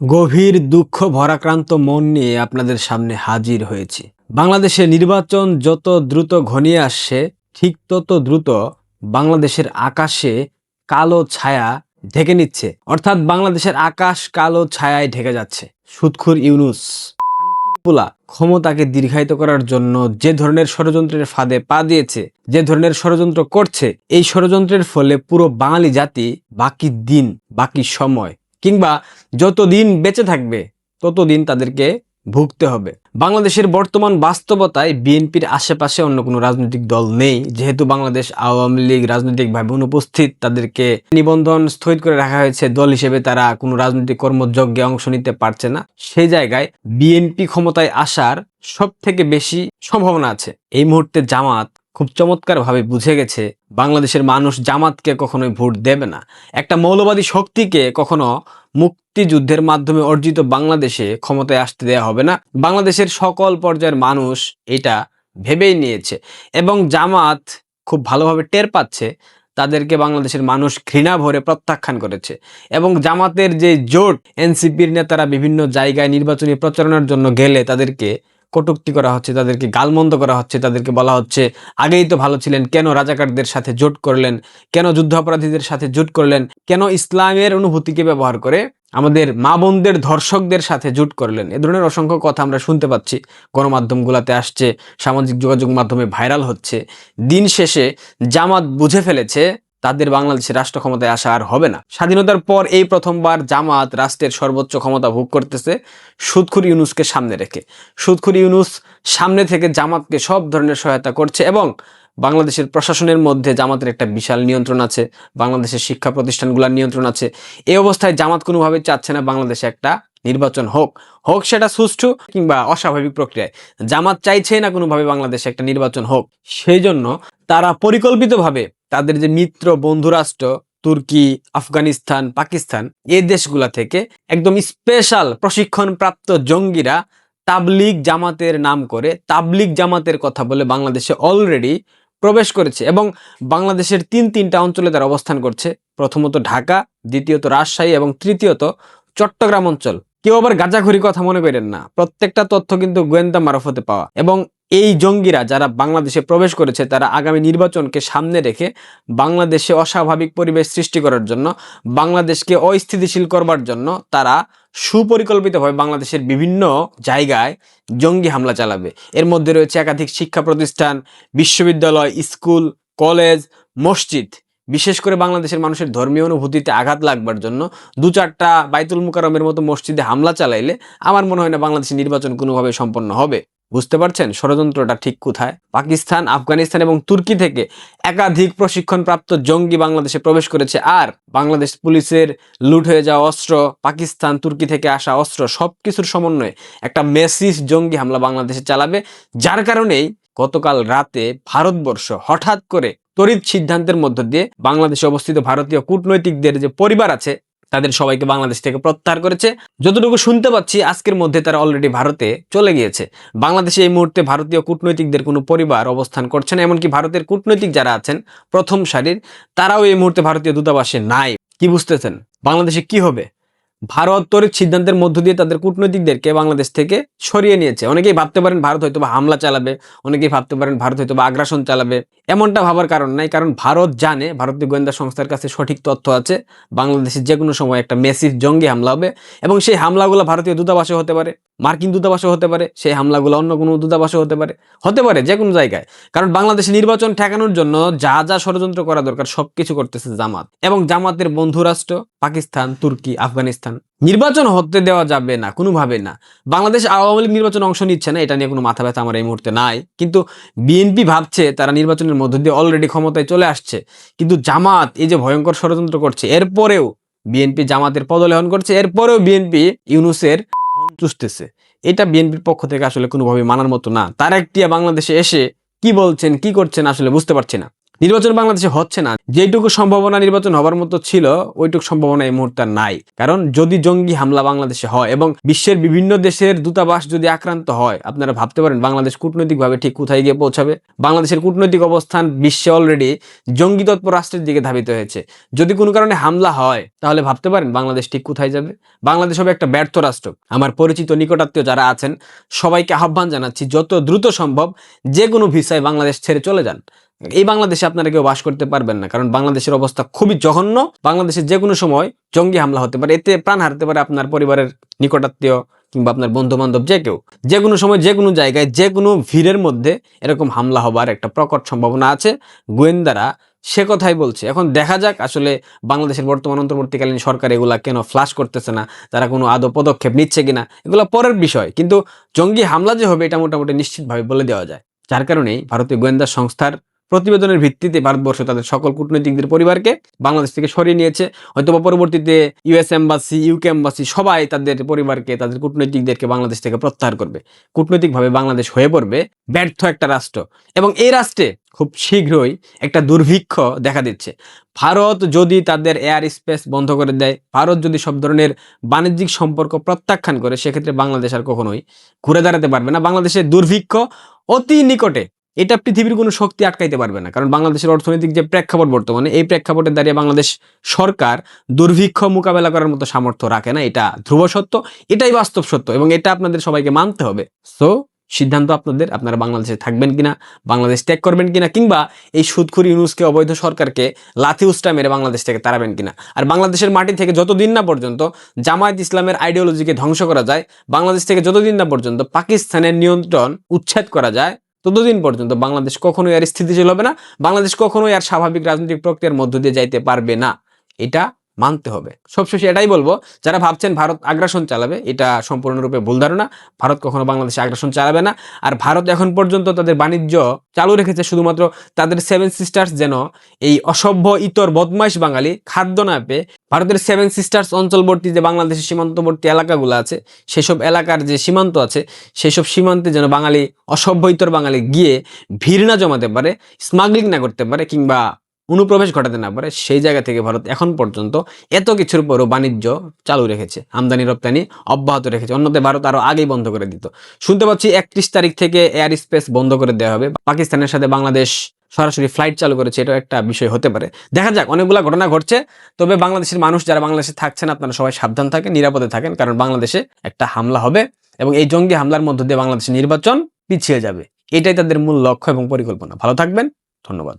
গভীর দুঃখ ভরাক্রান্ত মন নিয়ে আপনাদের সামনে হাজির হয়েছি। বাংলাদেশে নির্বাচন যত দ্রুত ঘনিয়ে আসছে, ঠিক তত দ্রুত বাংলাদেশের আকাশে কালো ছায়া ঢেকে নিচ্ছে। অর্থাৎ বাংলাদেশের আকাশ কালো ছায়ায় ঢেকে যাচ্ছে। সুৎখুর ইউনুস পোলা ক্ষমতাকে দীর্ঘায়িত করার জন্য যে ধরনের ষড়যন্ত্রের ফাঁদে পা দিয়েছে, যে ধরনের ষড়যন্ত্র করছে, এই ষড়যন্ত্রের ফলে পুরো বাঙালি জাতি বাকি দিন, বাকি সময় কিংবা যতদিন বেঁচে থাকবে, ততদিন তাদেরকে ভুগতে হবে। বাংলাদেশের বর্তমান বাস্তবতায় বিএনপির আশেপাশে অন্য কোনো রাজনৈতিক দল নেই। যেহেতু বাংলাদেশ আওয়ামী লীগ রাজনৈতিকভাবে অনুপস্থিত, তাদেরকে নিবন্ধন স্থগিত করে রাখা হয়েছে। দল হিসেবে তারা কোনো রাজনৈতিক কর্মযজ্ঞে অংশ নিতে পারছে না। সেই জায়গায় বিএনপি ক্ষমতায় আসার সব থেকে বেশি সম্ভাবনা আছে। এই মুহূর্তে জামাত খুব চমৎকারভাবে বুঝে গেছে, বাংলাদেশের মানুষ জামাতকে কখনোই ভোট দেবে না। একটা মৌলবাদী শক্তিকে কখনো মুক্তিযুদ্ধের মাধ্যমে অর্জিত বাংলাদেশে ক্ষমতায় আসতে দেওয়া হবে না। বাংলাদেশের সকল পর্যায়ের মানুষ এটা ভেবেই নিয়েছে এবং জামাত খুব ভালোভাবে টের পাচ্ছে, তাদেরকে বাংলাদেশের মানুষ ঘৃণা ভরে প্রত্যাখ্যান করেছে এবং জামাতের যে জোট, এনসিপির নেতারা বিভিন্ন জায়গায় নির্বাচনী প্রচারণার জন্য গেলে তাদেরকে কটূক্তি করা হচ্ছে, তাদেরকে গালমন্দ করা হচ্ছে, তাদেরকে বলা হচ্ছে, আগেই তো ভালো ছিলেন, কেন রাজাকারদের সাথে জোট করলেন, কেন যুদ্ধাপরাধীদের সাথে জোট করলেন, কেন ইসলামের অনুভূতিকে ব্যবহার করে আমাদের মা বোনদের ধর্ষকদের সাথে জোট করলেন, এ ধরনের অসংখ্য কথা আমরা শুনতে পাচ্ছি। গণমাধ্যমগুলোতে আসছে, সামাজিক যোগাযোগ মাধ্যমে ভাইরাল হচ্ছে। দিন শেষে জামাত বুঝে ফেলেছে তাদের বাংলাদেশের রাষ্ট্র ক্ষমতায় আসা আর হবে না। স্বাধীনতার পর এই প্রথমবার জামাত রাষ্ট্রের সর্বোচ্চ ক্ষমতা ভোগ করতেছে সুদখুর ইউনুসকে সামনে রেখে। সুদখুর ইউনুস সামনে থেকে জামাতকে সব ধরনের সহায়তা করছে এবং বাংলাদেশের প্রশাসনের মধ্যে জামাতের একটা বিশাল নিয়ন্ত্রণ আছে, বাংলাদেশের শিক্ষা প্রতিষ্ঠানগুলোর নিয়ন্ত্রণ আছে। এই অবস্থায় জামাত কোনোভাবে চাচ্ছে না বাংলাদেশে একটা নির্বাচন হোক। হোক সেটা সুষ্ঠু কিংবা অস্বাভাবিক প্রক্রিয়ায়। জামাত চাইছে না কোনোভাবে বাংলাদেশে একটা নির্বাচন হোক। সেই জন্য তারা পরিকল্পিতভাবে তাদের যে মিত্র বন্ধুরাষ্ট্র তুর্কি, আফগানিস্তান, পাকিস্তান এই দেশগুলা থেকে একদম স্পেশাল প্রশিক্ষণ প্রাপ্ত জঙ্গিরা তাবলিগ জামাতের নাম করে তাবলিগ জামাতের কথা বলে বাংলাদেশে অলরেডি প্রবেশ করেছে এবং বাংলাদেশের তিন তিনটা অঞ্চলে তারা অবস্থান করছে। প্রথমত ঢাকা, দ্বিতীয়ত রাজশাহী এবং তৃতীয়ত চট্টগ্রাম অঞ্চল। কেউ আবার গাঁজাখুরি কথা মনে করেন না। প্রত্যেকটা তথ্য কিন্তু গোয়েন্দা মারফতে পাওয়া। এবং এই জঙ্গিরা যারা বাংলাদেশে প্রবেশ করেছে, তারা আগামী নির্বাচনকে সামনে রেখে বাংলাদেশে অস্বাভাবিক পরিবেশ সৃষ্টি করার জন্য, বাংলাদেশকে অস্থিতিশীল করবার জন্য তারা সুপরিকল্পিতভাবে বাংলাদেশের বিভিন্ন জায়গায় জঙ্গি হামলা চালাবে। এর মধ্যে রয়েছে একাধিক শিক্ষা প্রতিষ্ঠান, বিশ্ববিদ্যালয়, স্কুল, কলেজ, মসজিদ। বিশেষ করে বাংলাদেশের মানুষের ধর্মীয় অনুভূতিতে আঘাত লাগবার জন্য দু চারটা বাইতুল মুকারমের মতো মসজিদে হামলা চালাইলে আমার মনে হয় না বাংলাদেশের নির্বাচন কোনোভাবে সম্পন্ন হবে। বুঝতে পারছেন? ষড়যন্ত্রটা ঠিক কোথায়? পাকিস্তান, আফগানিস্তান এবং তুর্কি থেকে একাধিক প্রশিক্ষণপ্রাপ্ত জঙ্গি বাংলাদেশে প্রবেশ করেছে। আর বাংলাদেশ পুলিশের লুট হয়ে যাওয়া অস্ত্র, পাকিস্তান, তুর্কি থেকে আসা অস্ত্র সবকিছুর সমন্বয়ে একটা মেসিস জঙ্গি হামলা বাংলাদেশে চালাবে, যার কারণেই গতকাল রাতে ভারতবর্ষ হঠাৎ করে তড়িৎ সিদ্ধান্তের মধ্য দিয়ে বাংলাদেশে অবস্থিত ভারতীয় কূটনৈতিকদের যে পরিবার আছে তাদের সবাইকে বাংলাদেশ থেকে প্রত্যাহার করেছে। যতটুকু শুনতে পাচ্ছি, আজকের মধ্যে তারা অলরেডি ভারতে চলে গিয়েছে। বাংলাদেশে এই মুহূর্তে ভারতীয় কূটনৈতিকদের কোনো পরিবার অবস্থান করছে না, এমনকি ভারতের কূটনৈতিক যারা আছেন, প্রথম সারির, তারাও এই মুহূর্তে ভারতীয় দূতাবাসে নাই। কি বুঝতেছেন? বাংলাদেশে কি হবে? ভারত সিদ্ধান্তের মধ্য দিয়ে তাদের কূটনৈতিকদেরকে বাংলাদেশ থেকে সরিয়ে নিয়েছে। অনেকেই ভাবতে পারেন ভারত হয়তো বা হামলা চালাবে, অনেকেই ভাবতে পারেন ভারত হয়তো বা আগ্রাসন চালাবে। এমনটা ভাবার কারণ নাই, কারণ ভারত জানে, ভারতীয় গোয়েন্দা সংস্থার কাছে সঠিক তথ্য আছে বাংলাদেশে যে কোনো সময় একটা মেসিভ জঙ্গি হামলা হবে এবং সেই হামলাগুলো ভারতীয় দূতাবাসে হতে পারে। মার্কিন দূতাবাসে হতে পারে, সেই হামলাগুলো অন্য কোনো দূতাবাসে হতে পারে হতে পারে যে কোনো জায়গায়। কারণ বাংলাদেশে নির্বাচন ঠেকানোর জন্য যা যা ষড়যন্ত্র করা দরকার সবকিছু করতেছে জামাত। এবং জামাতের বন্ধু রাষ্ট্র পাকিস্তান, তুর্কি, আফগানিস্তান। নির্বাচন হতে দেওয়া যাবে না, কোনোভাবে না। বাংলাদেশ আওয়ামী লীগ নির্বাচন অংশ নিচ্ছে না, এটা নিয়ে কোনো মাথা ব্যথা আমার এই মুহূর্তে নাই। কিন্তু বিএনপি ভাবছে তারা নির্বাচনের মধ্য দিয়ে অলরেডি ক্ষমতায় চলে আসছে। কিন্তু জামাত এই যে ভয়ঙ্কর ষড়যন্ত্র করছে, এরপরেও বিএনপি জামাতের পদলেহন করছে, এরপরেও বিএনপি ইউনুসের চুষতেছে। এটা বিএনপির পক্ষ থেকে আসলে কোনোভাবে মানার মতো না। তার একটি বাংলাদেশে এসে কি বলছেন, কি করছেন আসলে বুঝতে পারছি না। নির্বাচন বাংলাদেশে হচ্ছে না। যেটুকু সম্ভাবনা নির্বাচন হবার মতো ছিল, ওইটুকু সম্ভাবনা এই মুহূর্তে নাই। কারণ যদি জঙ্গি হামলা বাংলাদেশে হয় এবং বিশ্বের বিভিন্ন দেশের দূতাবাস যদি আক্রান্ত হয়, আপনারা ভাবতে পারেন বাংলাদেশ কূটনৈতিকভাবে ঠিক কোথায় গিয়ে পৌঁছাবে। বাংলাদেশের কূটনৈতিক অবস্থান বিশ্বে অলরেডি জঙ্গি তৎপর রাষ্ট্রের দিকে ধাবিত হয়েছে। যদি কোনো কারণে হামলা হয়, তাহলে ভাবতে পারেন বাংলাদেশ ঠিক কোথায় যাবে। বাংলাদেশ হবে একটা ব্যর্থ রাষ্ট্র। আমার পরিচিত নিকটাত্মীয় যারা আছেন, সবাইকে আহ্বান জানাচ্ছি, যত দ্রুত সম্ভব যে কোনো ভিসায় বাংলাদেশ ছেড়ে চলে যান। এই বাংলাদেশে আপনারা কেউ বাস করতে পারবেন না, কারণ বাংলাদেশের অবস্থা খুবই জঘন্য। বাংলাদেশে যে কোনো সময় জঙ্গি হামলা হতে পারে, এতে প্রাণ হারতে পারে আপনার পরিবারের নিকটাত্মীয় কিংবা আপনার বন্ধু বান্ধব যে কেউ। যে কোনো সময়, যে কোনো জায়গায়, যে কোনো ভিড়ের মধ্যে এরকম হামলা হবার একটা প্রকট সম্ভাবনা আছে। গোয়েন্দারা সে কথাই বলছে। এখন দেখা যাক আসলে বাংলাদেশের বর্তমান অন্তর্বর্তীকালীন সরকার এগুলা কেন ফ্লাশ করতেছে না, তারা কোনো আদৌ পদক্ষেপ নিচ্ছে কিনা, এগুলো পরের বিষয়। কিন্তু জঙ্গি হামলা যে হবে, এটা মোটামুটি নিশ্চিতভাবে বলে দেওয়া যায়। যার কারণেই ভারতীয় গোয়েন্দা সংস্থার প্রতিবেদনের ভিত্তিতে ভারতবর্ষ তাদের সকল কূটনৈতিকদের পরিবারকে বাংলাদেশ থেকে সরিয়ে নিয়েছে। হয়তোবা পরবর্তীতে ইউএস এম্বাসি ইউকে এম্বাসি সবাই তাদের পরিবারকে, তাদের কূটনৈতিকদেরকে বাংলাদেশ থেকে প্রত্যাহার করবে। কূটনৈতিকভাবে বাংলাদেশ হয়ে পড়বে ব্যর্থ একটা রাষ্ট্র এবং এই রাষ্ট্রে খুব শীঘ্রই একটা দুর্ভিক্ষ দেখা দিচ্ছে। ভারত যদি তাদের এয়ার স্পেস বন্ধ করে দেয়, ভারত যদি সব ধরনের বাণিজ্যিক সম্পর্ক প্রত্যাখ্যান করে, সেক্ষেত্রে বাংলাদেশ আর কখনোই ঘুরে দাঁড়াতে পারবে না। বাংলাদেশের দুর্ভিক্ষ অতি নিকটে এটা পৃথিবীর কোনো শক্তি আটকাইতে পারবে না। কারণ বাংলাদেশের অর্থনৈতিক যে প্রেক্ষাপট বর্তমানে, এই প্রেক্ষাপটে দাঁড়িয়ে বাংলাদেশ সরকার দুর্ভিক্ষ মোকাবেলা করার মতো সামর্থ্য রাখে না। এটা ধ্রুব সত্য, এটাই বাস্তব সত্য এবং এটা আপনাদের সবাইকে মানতে হবে। সো, সিদ্ধান্ত আপনাদের, আপনারা বাংলাদেশে থাকবেন কিনা, বাংলাদেশ ত্যাগ করবেন কিনা, কিংবা এই সুদখুরি ইউনুসকে, অবৈধ সরকারকে লাথি উস্টা মেরে বাংলাদেশ থেকে তাড়াবেন কিনা। আর বাংলাদেশের মাটি থেকে যতদিন না পর্যন্ত জামায়াত ইসলামের আইডিওলজিকে ধ্বংস করা যায়, বাংলাদেশ থেকে যতদিন না পর্যন্ত পাকিস্তানের নিয়ন্ত্রণ উচ্ছেদ করা যায় ততদিন পর্যন্ত বাংলাদেশ কখনোই আর স্থিতিশীল হবে না। বাংলাদেশ কখনোই আর স্বাভাবিক রাজনৈতিক প্রক্রিয়ার মধ্য দিয়ে যাইতে পারবে না। এটা মানতে হবে। সবশেষে এটাই বলব, যারা ভাবছেন ভারত আগ্রাসন চালাবে, এটা সম্পূর্ণরূপে ভুল ধারণা। ভারত কখনো বাংলাদেশে আগ্রাসন চালাবে না। আর ভারত এখন পর্যন্ত তাদের বাণিজ্য চালু রেখেছে শুধুমাত্র তাদের সেভেন সিস্টার্স যেন এই অসভ্য, ইতর, বদমাইশ বাঙালি খাদ্য না পেয়ে ভারতের সেভেন সিস্টার্স অঞ্চলবর্তী যে বাংলাদেশের সীমান্তবর্তী এলাকাগুলো আছে, সেসব এলাকার যে সীমান্ত আছে, সেসব সীমান্তে যেন বাঙালি অসভ্য, ইতর বাঙালি গিয়ে ভিড় না জমাতে পারে, স্মাগলিং না করতে পারে কিংবা অনুপ্রবেশ ঘটাতে না পারে, সেই জায়গা থেকে ভারত এখন পর্যন্ত এত কিছুর পরও বাণিজ্য চালু রেখেছে, আমদানি রপ্তানি অব্যাহত রেখেছে। অন্যতে ভারত আরও আগেই বন্ধ করে দিত। শুনতে পাচ্ছি একত্রিশ তারিখ থেকে এয়ার স্পেস বন্ধ করে দেওয়া হবে। পাকিস্তানের সাথে বাংলাদেশ সরাসরি ফ্লাইট চালু করেছে, এটাও একটা বিষয় হতে পারে। দেখা যাক, অনেকগুলো ঘটনা ঘটছে। তবে বাংলাদেশের মানুষ যারা বাংলাদেশে থাকছেন, আপনারা সবাই সাবধান থাকেন, নিরাপদে থাকেন, কারণ বাংলাদেশে একটা হামলা হবে এবং এই জঙ্গি হামলার মধ্য দিয়ে বাংলাদেশের নির্বাচন পিছিয়ে যাবে। এটাই তাদের মূল লক্ষ্য এবং পরিকল্পনা। ভালো থাকবেন, ধন্যবাদ।